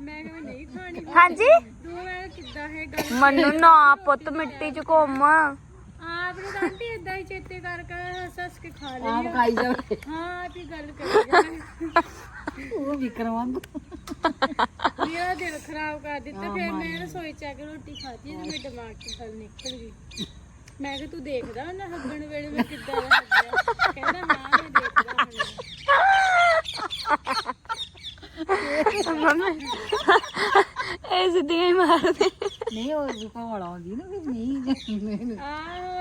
ਮੈਂ ਕਿਹਾ ਨਹੀਂ ਖਾਣੀ ਹਾਂਜੀ? ਦੋ ਮੈਂ ਕਿੱਦਾਂ ਹੈ ਗੱਲ ਮੈਨੂੰ ਨਾ ਪੁੱਤ ਮਿੱਟੀ ਚ ਘੁੰਮ। ਆਪ ਨੂੰ ਤਾਂ ਇਦਾਂ ਹੀ ਚੇਤੇ ਕਰ ਕਰ ਹੱਸ ਹੱਸ ਕੇ ਖਾ ਲਈ ਆਪ ਖਾਈ ਜਾਵੇ ਹਾਂ ਆਪ ਹੀ ਗੱਲ ਕਰੀ ਜਾ ਉਹ ਵਿਕਰਮ ਵਾਂਗੂ। ਮੇਰਾ ਦਿਲ ਖਰਾਬ ਕਰ ਦਿੱਤਾ ਫਿਰ ਮੈਂ ਰਸੋਈ ਚ ਆ ਕੇ ਰੋਟੀ ਖਾਧੀ ਤੇ ਮੇਰੇ ਦਿਮਾਗ ਤੋਂ ਗੱਲ ਨਿਕਲ ਗਈ। ਮੈਂ ਕਿਹਾ ਤੂੰ ਦੇਖਦਾ ਨਾ ਹੱਗਣ ਵੇਲੇ ਮੈਂ ਕਿੱਦਾਂ ਦਾ ਹੱਗਿਆ? ਕਹਿੰਦਾ ਹਾਂ ਮੈਂ ਦੇਖਦਾ ਹੁਣ ਇਹ ਸਿੱਧੀਆਂ ਹੀ ਮਾਰਦੇ। ਨਹੀਂ ਉਹ ਵਿਕਰਮ ਵਾਲਾ ਆਉਂਦੀ ਨਾ ਵੀ ਨਹੀਂ ਆਹੋ ਇਹ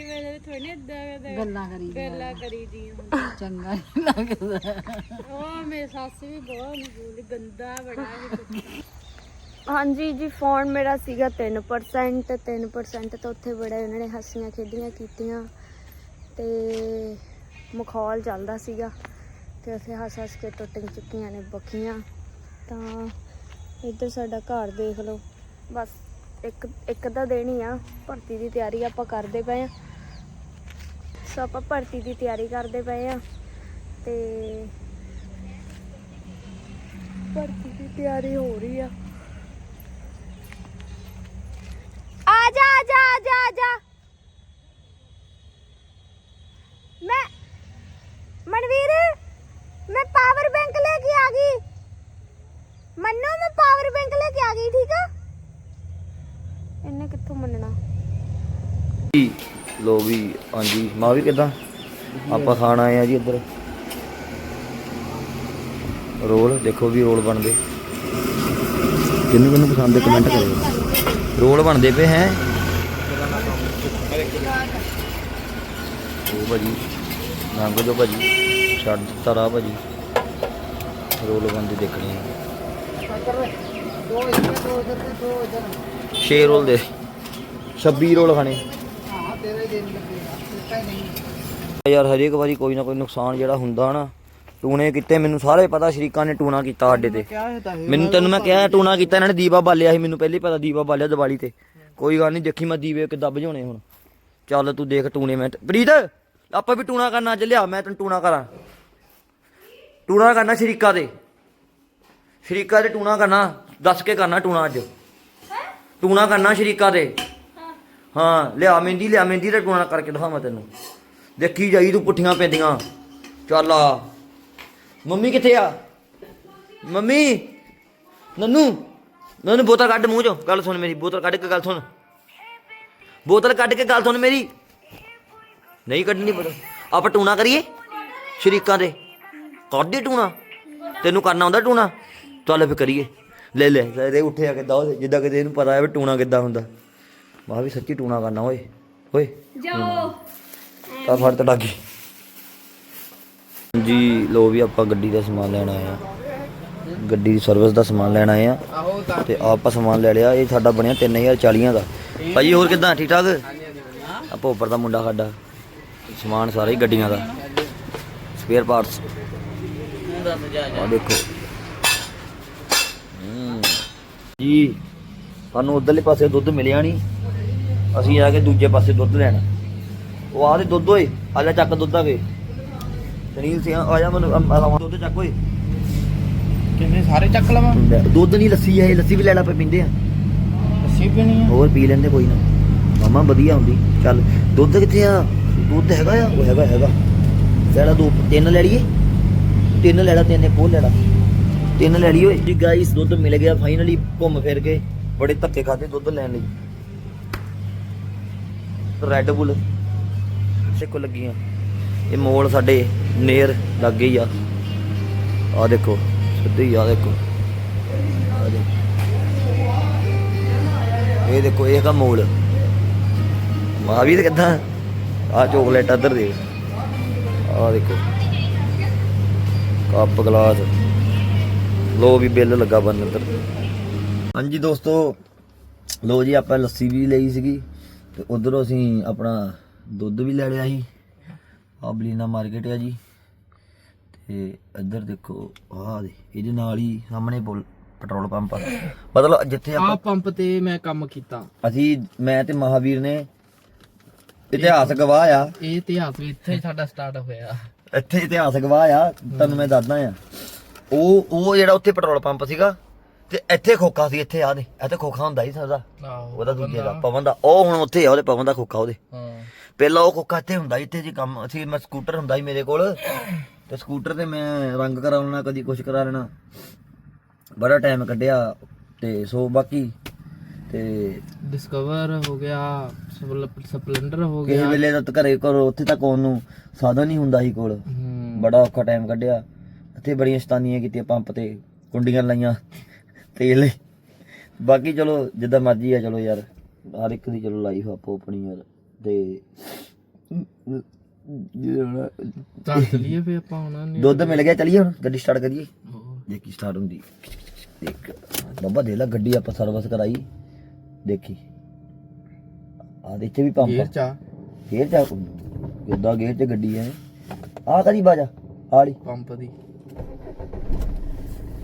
ਗੱਲ ਰੋਟੀ ਵੇਲੇ ਥੋੜੀ ਇਦਾਂ ਦਾ ਗੱਲਾਂ ਕਰੀ ਦੀਆਂ। ਗੱਲਾਂ ਕਰੀ ਦੀਆਂ। ਚੰਗਾ ਨਹੀਂ ਲੱਗਦਾ। ਉਹ ਮੇਰੇ ਸੱਸ ਵੀ ਬਹੁਤ ਬੋਲਦੀ ਗੰਦਾ ਬੜਾ ਇਹ ਕੁੱਤਾ। ਹਾਂਜੀ ਜੀ ਫੋਨ ਮੇਰਾ ਸੀਗਾ 3% 3% ਤੋਂ ਉੱਥੇ ਬੜਾ ਉਹਨਾਂ ਨੇ ਹੱਸੀਆਂ ਖੇਡੀਆਂ ਕੀਤੀਆਂ ਤੇ ਮਖੌਲ ਚੱਲਦਾ ਸੀਗਾ ਤੇ ਉੱਥੇ ਹੱਸ ਹੱਸ ਕੇ ਟੁੱਟ ਚੁੱਕੀਆਂ ਨੇ ਬੱਖੀਆਂ। ਤਾਂ ਇੱਧਰ ਸਾਡਾ ਘਰ ਦੇਖ ਲਓ। ਬਸ। ਇੱਕ ਇੱਕ ਦਾ ਦਿਨ ਹੀ ਆ, ਭਰਤੀ ਦੀ ਤਿਆਰੀ ਆਪਾਂ ਕਰਦੇ ਪਏ ਆ। ਸੋ ਆਪਾਂ ਭਰਤੀ ਦੀ ਤਿਆਰੀ ਕਰਦੇ ਪਏ ਆ ਤੇ ਭਰਤੀ ਦੀ ਤਿਆਰੀ ਹੋ ਰਹੀ ਆ। ਆ ਜਾ ਆ ਜਾ ਆ ਜਾ। ਮੈਂ ਮਨਵੀਰ ਮੈਂ ਪਾਵਰ ਬੈਂਕ ਲੈ ਕੇ ਆ ਗਈ ਮੰਨੋ ਮੈਂ ਪਾਵਰ ਬੈਂਕ ਲੈ ਕੇ ਆ ਗਈ ਠੀਕ ਆ ਇਹਨੇ ਕਿੱਥੋਂ ਮੰਨਣਾ? ਲੋ ਵੀ ਹਾਂਜੀ। ਮਾਂ ਵੀ ਕਿਦਾਂ? ਆਪਾਂ ਖਾਣ ਆਏ ਆ ਜੀ ਇੱਧਰ। ਰੋਲ ਦੇਖੋ ਵੀ ਰੋਲ ਬਣਦੇ। ਕਿੰਨੂੰ ਕਿੰਨੂੰ ਪਸੰਦ ਹੈ ਕਮੈਂਟ ਕਰਿਓ। ਰੋਲ ਬਣਦੇ ਪਏ ਹੈ। ਉਹ ਭਾਜੀ ਨੰਗ ਜੋ ਭਾਜੀ ਛੱਡ ਦਿੱਤਾ ਰਾ ਭਾਜੀ। ਰੋਲ ਬਣਦੇ ਦੇਖਣੇ ਆ। ਛੇ ਰੋਲ ਦੇ। 26 ਰੋਲ ਖਾਣੇ। ਹਾਂ ਤੇਰੇ ਲੱਗੇ ਹੀ ਨਹੀਂ ਯਾਰ ਹਰੇਕ ਵਾਰੀ ਕੋਈ ਨਾ ਕੋਈ ਨੁਕਸਾਨ ਜਿਹੜਾ ਹੁੰਦਾ ਨਾ ਟੂਣੇ ਕੀਤੇ ਮੈਨੂੰ ਸਾਰੇ ਪਤਾ ਸ਼ਰੀਕਾਂ ਨੇ ਟੂਣਾ ਕੀਤਾ ਸਾਡੇ ਤੇ। ਮੈਨੂੰ ਤੈਨੂੰ ਮੈਂ ਕਿਹਾ ਟੂਣਾ ਕੀਤਾ ਇਹਨਾਂ ਨੇ ਦੀਵਾ ਬਾਲਿਆ ਸੀ ਮੈਨੂੰ ਪਹਿਲੀ ਪਤਾ ਦੀਵਾ ਬਾਲਿਆ ਦੀਵਾਲੀ ਤੇ। ਕੋਈ ਗੱਲ ਨਹੀਂ ਦੇਖੀ ਮੈਂ ਦੀਵੇ ਕਿੱਦਾਂ ਬੁਝਾਉਣੇ ਹੁਣ। ਚੱਲ ਤੂੰ ਦੇਖ ਟੂਣੇ ਮੈਂ ਪ੍ਰੀਤ ਆਪਾਂ ਵੀ ਟੂਣਾ ਕਰਨਾ ਅੱਜ ਲਿਆ ਮੈਂ ਤੈਨੂੰ ਟੂਣਾ ਕਰਾਂ। ਟੂਣਾ ਕਰਨਾ ਸ਼ਰੀਕਾ ਦੇ ਸ਼ਰੀਕਾ ਦੇ ਟੂਣਾ ਕਰਨਾ ਦੱਸ ਕੇ ਕਰਨਾ ਟੂਣਾ ਅੱਜ। ਟੂਣਾ ਕਰਨਾ ਸ਼ਰੀਕਾ ਦੇ ਹਾਂ, ਲਿਆ ਮਹਿੰਦੀ ਲਿਆ ਮਹਿੰਦੀ ਦਾ ਟੂਣਾ ਕਰਕੇ ਦਿਖਾਵਾਂ ਤੈਨੂੰ। ਦੇਖੀ ਜਾਈ ਤੂੰ ਪੁੱਠੀਆਂ ਪੈਂਦੀਆਂ। ਚੱਲ ਆ। ਮੰਮੀ ਕਿੱਥੇ ਆ? ਮੰਮੀ, ਨੰਨੂ ਨੰਨੂ ਬੋਤਲ ਕੱਢ ਮੂੰਹ ਚੋਂ। ਗੱਲ ਸੁਣ ਮੇਰੀ, ਬੋਤਲ ਕੱਢ ਕੇ ਗੱਲ ਸੁਣ। ਬੋਤਲ ਕੱਢ ਕੇ ਗੱਲ ਸੁਣ ਮੇਰੀ। ਨਹੀਂ ਕੱਢਣੀ ਬੋਤਲ। ਆਪਾਂ ਟੂਣਾ ਕਰੀਏ ਸ਼ਰੀਕਾਂ ਦੇ। ਕੱਢੀ ਟੂਣਾ। ਤੈਨੂੰ ਕਰਨਾ ਆਉਂਦਾ ਟੂਣਾ। ਚੱਲ ਫੇ ਕਰੀਏ। ਲੈ ਲੈ ਇਹਦੇ ਉੱਠਿਆ ਕਿੱਦਾਂ? ਉਹ ਜਿੱਦਾਂ ਕਿ ਇਹਨੂੰ ਪਤਾ ਹੈ ਵੀ ਟੂਣਾ ਕਿੱਦਾਂ ਹੁੰਦਾ। ਮਾ ਵੀ ਸੱਚੀ ਟੂਣਾ ਕਰਨਾ ਓਏ ਓਏ। ਜਾਓ। ਤਾਂ ਫੜ ਤੜਾਗੀ ਜੀ ਲੋ ਵੀ ਆਪਾਂ ਗੱਡੀ ਦਾ ਸਮਾਨ ਲੈਣ ਆਏ ਆ ਗੱਡੀ ਦੀ ਸਰਵਿਸ ਦਾ ਸਮਾਨ ਲੈਣ ਆਏ ਆ ਤੇ ਆਪਾਂ ਸਮਾਨ ਲੈ ਲਿਆ ਇਹ ਸਾਡਾ ਬਣਿਆ 3040 ਦਾ। ਭਾਈ ਹੋਰ ਕਿਦਾਂ ਠੀਕ ਠਾਕ ਆਪਾਂ ਉੱਪਰ ਦਾ ਮੁੰਡਾ ਸਾਡਾ। ਸਮਾਨ ਸਾਰਾ ਹੀ ਗੱਡੀਆਂ ਦਾ। ਸਪੇਅਰ ਪਾਰਟਸ ਆ ਦੇਖੋ। ਜੀ ਸਾਨੂੰ ਉਧਰਲੇ ਪਾਸੇ ਦੁੱਧ ਮਿਲਿਆ ਨਹੀਂ ਅਸੀਂ ਆ ਕੇ ਦੂਜੇ ਪਾਸੇ ਦੁੱਧ ਲੈਣਾ। ਉਹ ਆਹ ਦੇ ਦੁੱਧ ਓਏ ਆ ਲੈ ਚੱਕ ਦੁੱਧ ਆਵੇ ਸੁਨੀਲ ਸਿੰਘ ਆ ਜਾ ਮੈਨੂੰ ਆਹ ਦੁੱਧ ਚੱਕ ਓਏ। ਕਿੰਨੇ ਸਾਰੇ ਚੱਕ ਲਵਾਂ? ਦੁੱਧ ਨਹੀਂ ਲੱਸੀ ਹੈ ਲੱਸੀ ਵੀ ਲੈ ਲਾ ਪੇ ਪੀਂਦੇ ਆ। ਅਸੀਂ ਪੀਣੀ ਆ? ਹੋਰ ਪੀ ਲੈਂਦੇ ਕੋਈ ਨਾ। ਮਾਮਾ ਵਧੀਆ ਹੁੰਦੀ। ਚੱਲ ਦੁੱਧ ਕਿੱਥੇ ਆ? ਦੁੱਧ ਹੈਗਾ ਆ? ਉਹ ਹੈਗਾ ਹੈਗਾ। ਲੈ ਲਾ ਦੋ ਤਿੰਨ ਲੈ ਲਈਏ। ਤਿੰਨ ਲੈ ਲਾ ਤਿੰਨ ਇੱਕ ਹੋਰ ਲੈ ਲਾ। ਤਿੰਨ ਲੈ ਲਈ ਓਏ। ਜੀ ਗਾਇਸ ਦੁੱਧ ਮਿਲ ਗਿਆ ਫਾਈਨਲੀ ਘੁੰਮ ਫਿਰ ਕੇ। ਬੜੇ ਧੱਕੇ ਖਾਦੇ ਦੁੱਧ ਲੈਣ ਲਈ। ਰੈੱਡ ਬੁੱਲ ਸਿੱਕੋ ਲੱਗੀਆਂ। ਇਹ ਮੋਲ ਸਾਡੇ ਨੇਰ ਲੱਗ ਗਈ ਆ। ਆ ਦੇਖੋ, ਸਿੱਧੀ ਆ ਦੇਖੋ। ਇਹ ਦੇਖੋ, ਇਹ ਹੈਗਾ ਮੋਲ। ਮਹਾਵੀਰ ਕਿੱਦਾਂ? ਆ ਚੋਕਲੇਟ ਇੱਧਰ ਦੇ ਆ ਦੇਖੋ। ਕੱਪ ਗਲਾਸ ਲੋ ਵੀ ਬਿੱਲ ਲੱਗਾ ਬੰਨ ਇੱਧਰ। ਹਾਂਜੀ ਦੋਸਤੋ, ਲੋ ਜੀ, ਆਪਾਂ ਲੱਸੀ ਵੀ ਲਈ ਸੀਗੀ। ਤੇ ਉਧਰੋਂ ਅਸੀਂ ਆਪਣਾ ਦੁੱਧ ਵੀ ਲੈ ਲਿਆ ਸੀ। ਆ ਬਲੀਨਾ ਮਾਰਕੀਟ ਆ ਜੀ। ਤੇ ਇੱਧਰ ਦੇਖੋ ਆਹ ਦੇ ਇਹਦੇ ਨਾਲ ਹੀ ਸਾਹਮਣੇ ਪੁਲ ਪੈਟਰੋਲ ਪੰਪ ਆ। ਮਤਲਬ ਜਿੱਥੇ ਆ ਆਪਾਂ ਪੰਪ ਤੇ ਮੈਂ ਕੰਮ ਕੀਤਾ। ਅਸੀਂ ਮੈਂ ਤੇ ਮਹਾਵੀਰ ਨੇ ਇਤਿਹਾਸ ਗਵਾਹ ਆ। ਇਹ ਇਤਿਹਾਸ ਵੀ ਇੱਥੇ ਸਾਡਾ ਸਟਾਰਟ ਹੋਇਆ। ਇੱਥੇ ਇਤਿਹਾਸ ਗਵਾਹ ਆ ਤੁਹਾਨੂੰ ਮੈਂ ਦੱਸਦਾ ਆ। ਉਹ ਉਹ ਜਿਹੜਾ ਉੱਥੇ ਪੈਟਰੋਲ ਪੰਪ ਸੀਗਾ ਤੇ ਇੱਥੇ ਖੋਖਾ ਸੀ ਇੱਥੇ ਆ ਦੇ ਇੱਥੇ ਖੋਖਾ ਹੁੰਦਾ ਹੀ ਸਾਡਾ। ਆਹੋ ਉਹਦਾ ਦੂਜੇ ਦਾ ਪਵਨ ਦਾ। ਉਹ ਹੁਣ ਉੱਥੇ ਆ ਉਹਦੇ ਪਵਨ ਦਾ ਖੋਖਾ ਉਹਦੇ। ਹਾਂ। ਪਹਿਲਾਂ ਉਹ ਖੋਖਾ ਇੱਥੇ ਹੁੰਦਾ ਸੀ ਇੱਥੇ ਜੀ ਕੰਮ ਅਸੀਂ ਮੈਂ ਸਕੂਟਰ ਹੁੰਦਾ ਸੀ ਮੇਰੇ ਕੋਲ। ਤੇ ਸਕੂਟਰ ਤੇ ਮੈਂ ਰੰਗ ਕਰਾਉਣਾ ਕਦੀ ਕੁਝ ਕਰਾ ਲੈਣਾ। ਬੜਾ ਟਾਈਮ ਕੱਢਿਆ ਤੇ ਸੋ ਬਾਕੀ ਤੇ ਡਿਸਕਵਰ ਹੋ ਗਿਆ ਸਪਲ- ਸਪਲੈਂਡਰ ਹੋ ਕਿਸੇ ਗਿਆ ਵੇਲੇ ਤਾਂ ਘਰੇ ਕਰੋ ਉੱਥੇ ਤੱਕ ਆਉਣ ਨੂੰ ਸਾਧਨ ਨਹੀਂ ਹੁੰਦਾ ਸੀ ਕੋਲ। ਹੂੰ। ਬੜਾ ਔਖਾ ਟਾਈਮ ਕੱਢਿਆ। ਇੱਥੇ ਬੜੀਆਂ ਸ਼ਤਾਨੀਆਂ ਕੀਤੀਆਂ ਪੰਪ ਤੇ ਕੁੰਡੀਆਂ ਲਾਈਆਂ। ਤੇਲ ਬਾਕੀ ਚਲੋ ਜਿੱਦਾਂ ਮਰਜ਼ੀ ਆ ਚਲੋ ਯਾਰ। ਹਰ ਇੱਕ ਦੀ ਚਲੋ ਲਾਈਫ ਆਪੋ ਆਪਣੀ ਯਾਰ। ਤੇ ਚੱਲ ਚਲੀਏ ਫੇ ਆਪਾਂ ਹੁਣ ਨਹੀਂ ਦੁੱਧ ਮਿਲ ਗਿਆ ਚਲੀਏ ਹੁਣ। ਗੱਡੀ ਸਟਾਰਟ ਕਰੀਏ। ਦੇਖੀ ਸਟਾਰਟ ਹੁੰਦੀ। ਦੇਖ ਬਾਬਾ ਦੇ ਲਾ ਗੱਡੀ ਆਪਾਂ ਸਰਵਿਸ ਕਰਾਈ। ਦੇਖੀ। ਆ ਦੇ ਇੱਥੇ ਵੀ ਪੰਪ। ਚਾ ਚਾ ਕਿੱਦਾਂ ਗੇਅਰ ਚ ਗੱਡੀ ਐ ਆ ਕਦੀ ਬਾਜਾ। ਆਲੀ ਪੰਪ ਦੀ।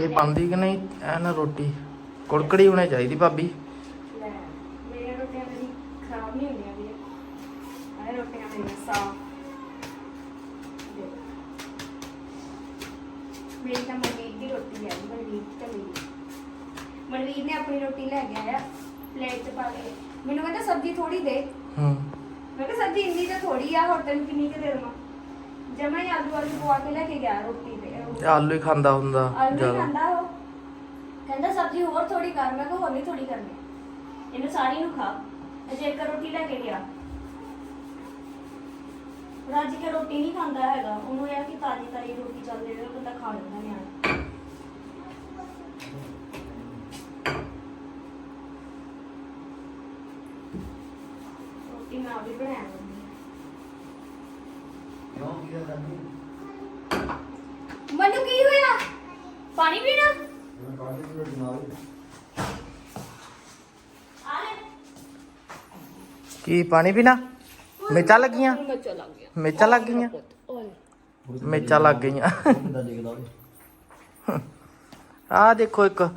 ਕਿ ਬੰਦੀ ਕਿ ਨਹੀਂ? ਐ ਰੋਟੀ। ਕੁੜਕੜੀ ਹੋਣੀ ਚਾਹੀਦੀ ਭਾਬੀ ਮੇਰੀਆਂ ਰੋਟੀਆਂ ਮੇਰੀ ਖਰਾਬ ਨਹੀਂ ਹੁੰਦੀਆਂ ਵੀ ਆਹ ਰੋਟੀਆਂ ਮੇਰੀਆਂ ਸਾਫ਼ ਮੇਰੀ ਤਾਂ ਮਨਵੀਰ ਦੀ ਰੋਟੀ ਹੈ ਮਨਵੀਰ ਤੇ ਮੇਰੀ ਮਨਵੀਰ ਨੇ ਆਪਣੀ ਰੋਟੀ ਲੈ ਕੇ ਆਇਆ ਪਲੇਟ 'ਚ ਪਾ ਕੇ ਮੈਨੂੰ ਕਹਿੰਦਾ ਸਬਜ਼ੀ ਥੋੜੀ ਦੇ ਹੂੰ ਮੈਂ ਕਿਹਾ ਸਬਜ਼ੀ ਇੰਨੀ ਤਾਂ ਥੋੜੀ ਆ ਹੋਰ ਤੈਨੂੰ ਕਿੰਨੀ ਕੁ ਦੇ ਦੇਵਾਂ ਜਮਾ ਹੀ ਆਲੂ ਵਾਲੀ ਪਵਾ ਕੇ ਲੈ ਕੇ ਗਿਆ ਰੋਟੀ ਤੇ ਆਲੂ ਹੀ ਖਾਂਦਾ ਹੁੰਦਾ ਆਲੂ ਹੀ ਜ਼ਿਆਦਾ। ਖਾਂਦਾ ਉਹ। ਕਹਿੰਦਾ ਸਬਜ਼ੀ ਹੋਰ ਥੋੜੀ ਕਰ ਮੈਂ ਕਿਹਾ ਹੋਰ ਨਹੀਂ ਥੋੜੀ ਕਰਨੀ ਇਹਨੂੰ ਸਾਰੀ ਨੂੰ ਖਾ। ਅਜੇ ਇੱਕ ਰੋਟੀ ਲੈ ਕੇ ਗਿਆ। ਰੱਜ ਕੇ ਰੋਟੀ ਨਹੀਂ ਖਾਂਦਾ ਹੈਗਾ। ਉਹਨੂੰ ਇਹ ਆ ਕਿ ਤਾਜੀ ਤਾਜੀ ਰੋਟੀ ਚੱਲ ਜਾਵੇ ਉਹ ਬੰਦਾ ਖਾ ਲੈਂਦਾ ਨਿਆਣਾ। ਰੋਟੀ ਮੈਂ ਆਪ ਹੀ ਬਣਾਇਆ। ਲੈਂਦੀ ਹਾਂ। ਮੈਨੂੰ ਕੀ ਹੋਇਆ? ਪਾਣੀ ਪੀਣਾ? ਆ ਲੈ ਕੀ ਪਾਣੀ ਪੀਣਾ? ਮਿਰਚਾਂ ਲੱਗੀਆਂ? ਬੱਚਾ ਲੱਗ ਗਿਆ ਮਿਰਚਾਂ ਲੱਗ ਗਈਆਂ? ਮਿਰਚਾਂ ਲੱਗ ਗਈਆਂ। ਆ ਦੇਖੋ ਇੱਕ।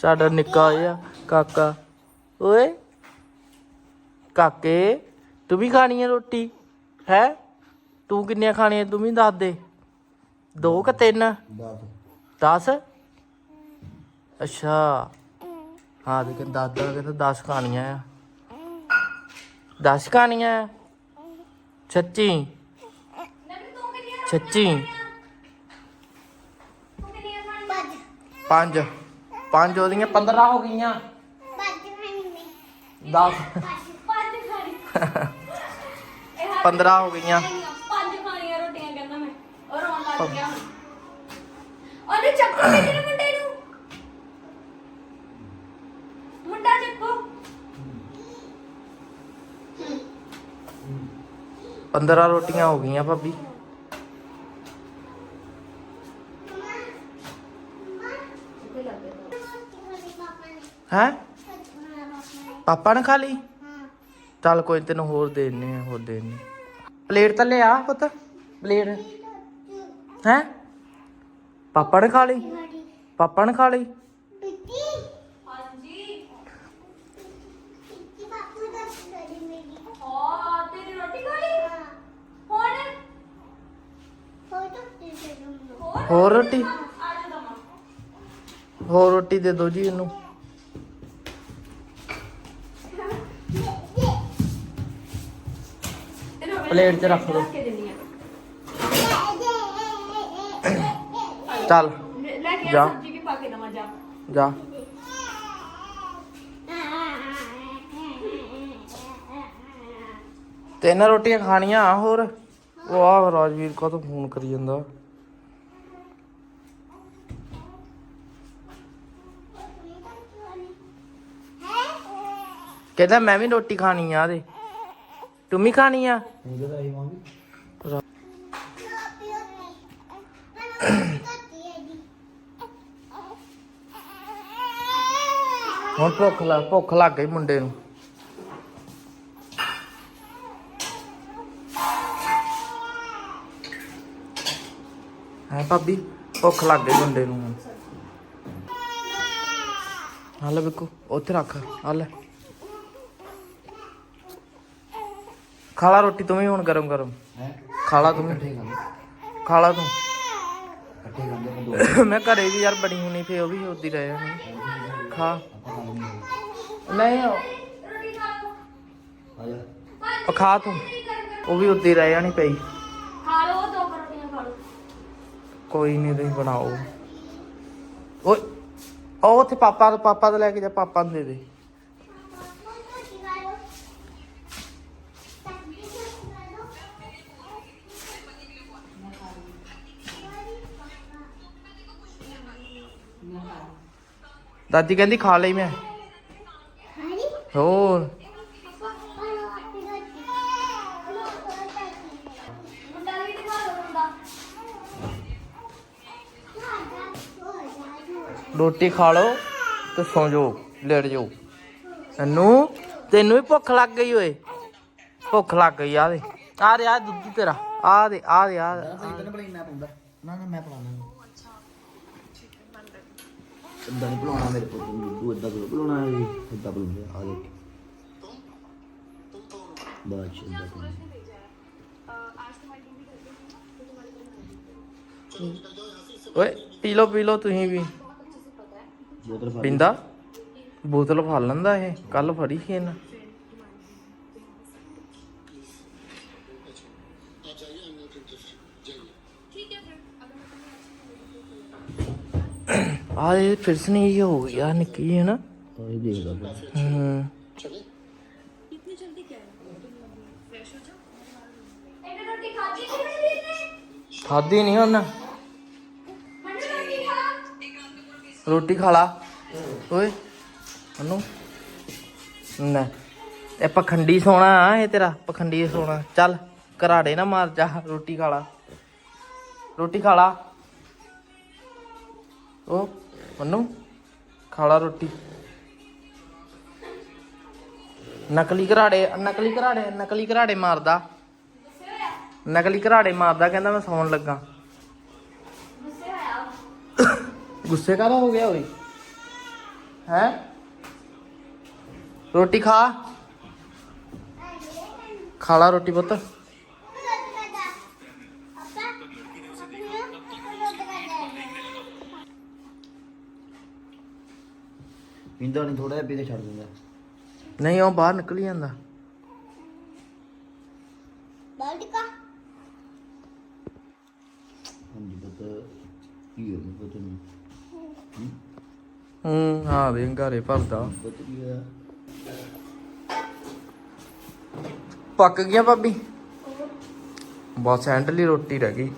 ਸਾਡਾ ਨਿੱਕਾ ਜਿਹਾ ਕਾਕਾ। ਓਏ ਕਾਕੇ ਤੂੰ ਵੀ ਖਾਣੀ ਹੈ ਰੋਟੀ? ਹੈ? ਤੂੰ ਕਿੰਨੀਆਂ ਖਾਣੀਆਂ? ਤੂੰ ਵੀ ਦੱਸ ਦੇ। ਦੋ ਕਿ ਤਿੰਨ? 10 ਅੱਛਾ। ਹਾਂ ਤੇ ਕਹਿੰਦਾ ਦਾਦਾ ਕਹਿੰਦਾ 10 ਖਾਣੀਆਂ ਆ। 10 ਖਾਣੀਆਂ ਆ? ਸੱਚੀ ਸੱਚੀ ਪੰਜ। ਪੰਜ ਉਹਦੀਆਂ 15 ਹੋ ਗਈਆਂ। 10 ਪੰਜ ਖਾਣੀ। 15 ਹੋ ਗਈਆਂ ਪੰਜ ਖਾਣੀਆਂ ਰੋਟੀਆਂ ਕਹਿੰਦਾ ਮੈਂ ਉਹਨੇ ਚੱਕੋ ਮੇਰੇ ਮੁੰਡੇ ਨੂੰ। ਮੁੰਡਾ ਚੱਕੋ। 15 ਰੋਟੀਆਂ ਹੋ ਗਈਆਂ ਭਾਬੀ। ਹੈ? ਪਾਪਾ ਨੇ ਖਾ ਲਈ? ਚੱਲ ਕੋਈ ਤੈਨੂੰ ਹੋਰ ਦੇ ਦਿੰਨੇ ਆ ਹੋਰ ਦੇ ਦਿੰਨੇ ਪਲੇਟ ਤਾਂ ਲਿਆ ਪੁੱਤ ਪਲੇਟ। ਹੈ? ਪਾਪਾ ਨੇ ਖਾ ਲਈ? ਪਾਪਾ ਨੇ ਖਾ ਲਈ? ਹਾਂਜੀ। ਹਾਂ ਤੇਰੀ ਰੋਟੀ ਖਾ ਲਈ? ਹੁਣ ਹੋਰ? ਹੋਰ ਰੋਟੀ ਹੋਰ? ਰੋਟੀ? ਦੇ ਦਿਓ ਜੀ ਇਹਨੂੰ। ਪਲੇਟ 'ਚ ਰੱਖ ਦਿਓ ਚੱਲ ਲੈ ਕੇ ਆ ਜਾ। ਸਬਜ਼ੀ ਵੀ ਪਾ ਕੇ ਦਵਾਂ ਜਾ। ਜਾ। ਤਿੰਨ ਰੋਟੀਆਂ ਖਾਣੀਆਂ ਆ ਹੋਰ? ਉਹ ਆ ਰਾਜਵੀਰ ਕਾ ਤੋਂ ਫੋਨ ਕਰੀ ਜਾਂਦਾ? ਕਹਿੰਦਾ ਮੈਂ ਵੀ ਰੋਟੀ ਖਾਣੀ ਆ ਦੇ। ਤੂੰ ਵੀ ਖਾਣੀ ਆ? ਹੁਣ ਭੁੱਖ ਲੱਗ ਭੁੱਖ ਲੱਗ ਗਈ ਮੁੰਡੇ ਨੂੰ। ਹੈ ਭਾਬੀ ਭੁੱਖ ਲੱਗ ਗਈ ਮੁੰਡੇ ਨੂੰ ਹੁਣ। ਆ ਲੈ ਬਿੱਕੂ ਉੱਥੇ ਰੱਖ ਆ ਲੈ। ਖਾ ਲਾ ਰੋਟੀ ਤੂੰ ਵੀ ਹੁਣ ਗਰਮ ਗਰਮ। ਖਾ ਲਾ ਤੂੰ ਵੀ। ਖਾ ਲਾ ਤੂੰ। ਮੈਂ ਘਰੇ ਵੀ ਯਾਰ ਬਣੀ ਹੋਣੀ ਫੇ ਉਹ ਵੀ ਉਦੀ ਰਹਿ ਜਾਣੀ। ਖਾ ਨਹੀਂ ਉਹ- ਖਾ ਤੂੰ। ਉਹ ਵੀ ਉਦੀ ਰਹਿ ਜਾਣੀ ਪਈ। ਖਾ ਲਓ ਦੋ ਰੋਟੀਆਂ ਖਾ ਲਓ। ਕੋਈ ਨਹੀਂ ਤੁਸੀਂ ਬਣਾਓ। ਓਏ ਉਹ ਉੱਥੇ ਪਾਪਾ ਪਾਪਾ ਤੋਂ ਲੈ ਕੇ ਜਾ ਪਾਪਾ ਨੂੰ ਦੇ ਦੇ। ਦਾਦੀ ਕਹਿੰਦੀ ਖਾ ਲਈ ਮੈਂ। ਹੋਰ। ਰੋਟੀ ਖਾ ਲਓ ਤੇ ਸੌਂ ਜਾਓ ਲੇਟ ਜਾਓ। ਤੈਨੂੰ ਤੈਨੂੰ ਵੀ ਭੁੱਖ ਲੱਗ ਗਈ ਓਏ। ਭੁੱਖ ਲੱਗ ਗਈ ਆ ਦੇ। ਆ ਦੇ ਆ ਦੁੱਧ ਤੇਰਾ। ਆ ਦੇ ਆ ਦੇ ਆ ਦੇ, ਆ ਦੇ। ਨਾ ਨਾ ਮੈਂ ਪਲਾਣਾ ਇਦਾਂ ਨਹੀਂ ਪਲਾਉਣਾ ਮੇਰੇ ਕੋਲ ਤੂੰ ਇਦਾਂ ਕੋਲ ਪਲਾਉਣਾ ਹੈ ਇਦਾਂ ਪਲਾਉਂਦੇ ਆ ਦੇਖ। ਬਾਅਦ ਇਦਾਂ ਪਲਾਉਣਾ ਓਏ ਪੀ ਲਓ ਪੀ ਲਓ ਤੁਸੀਂ ਵੀ। ਬੋਤਲ ਫੜ ਪੀਂਦਾ? ਬੋਤਲ ਫੜ ਲੈਂਦਾ ਇਹ ਕੱਲ ਫੜੀ ਸੀ ਇਹਨਾਂ। ਆ ਇਹ ਫਿਰ ਸੇ ਨਹੀਂ ਹੋ ਗਿਆ ਨਿੱਕੀ ਹੈ ਨਾ। ਇਹ ਦੇਖਦਾ ਪਿਆ। ਹੂੰ? ਖਾਦੀ ਨਹੀਂ ਉਹਨਾਂ। ਰੋਟੀ ਖਾ। ਲਾ। ਓਏ ਅਨੂ ਨਾ ਇਹ ਪਖੰਡੀ ਸੋਣਾ ਆ ਇਹ ਤੇਰਾ ਪਖੰਡੀ ਸੋਣਾ ਚੱਲ ਘਰਾੜੇ ਨਾ ਮਾਰ ਜਾ ਰੋਟੀ ਖਾ ਲਾ। ਰੋਟੀ ਖਾ ਲਾ। ਓ। ਅਨੂ ਖਾ ਲਾ ਰੋਟੀ। ਨਕਲੀ ਘਰਾੜੇ ਨਕਲੀ ਘਰਾੜੇ ਨਕਲੀ ਘਰਾੜੇ ਮਾਰਦਾ। ਨਕਲੀ ਘਰਾੜੇ ਮਾਰਦਾ, ਕਹਿੰਦਾ ਮੈਂ ਸੌਣ ਲੱਗਾ। ਗੁੱਸੇ ਕਾਹਦਾ ਹੋ ਗਿਆ ਓਏ? ਹੈ? ਰੋਟੀ ਖਾ। ਖਾ ਲਾ ਰੋਟੀ ਪੁੱਤ। ਪੀਂਦਾ ਨਹੀਂ ਥੋੜਾ ਜਿਹਾ ਪੀ ਕੇ ਛੱਡ ਦਿੰਦਾ। ਨਹੀਂ ਉਹ ਬਾਹਰ ਨਿਕਲ ਜਾਂਦਾ। ਬਾਲਟਿਕਾ। ਹਾਂਜੀ ਪਤਾ ਕੀ ਹੋ ਗਿਆ ਪਤਾ ਨਹੀਂ ਹੂੰ? ਹਾਂ ਦੇ ਘਰੇ ਭਰਦਾ। ਪਤਾ ਕੀ ਹੋਇਆ? ਪੱਕ ਗਿਆ ਭਾਬੀ। ਬਸ ਐਂਡਲੀ ਰੋਟੀ ਰਹਿ ਗਈ।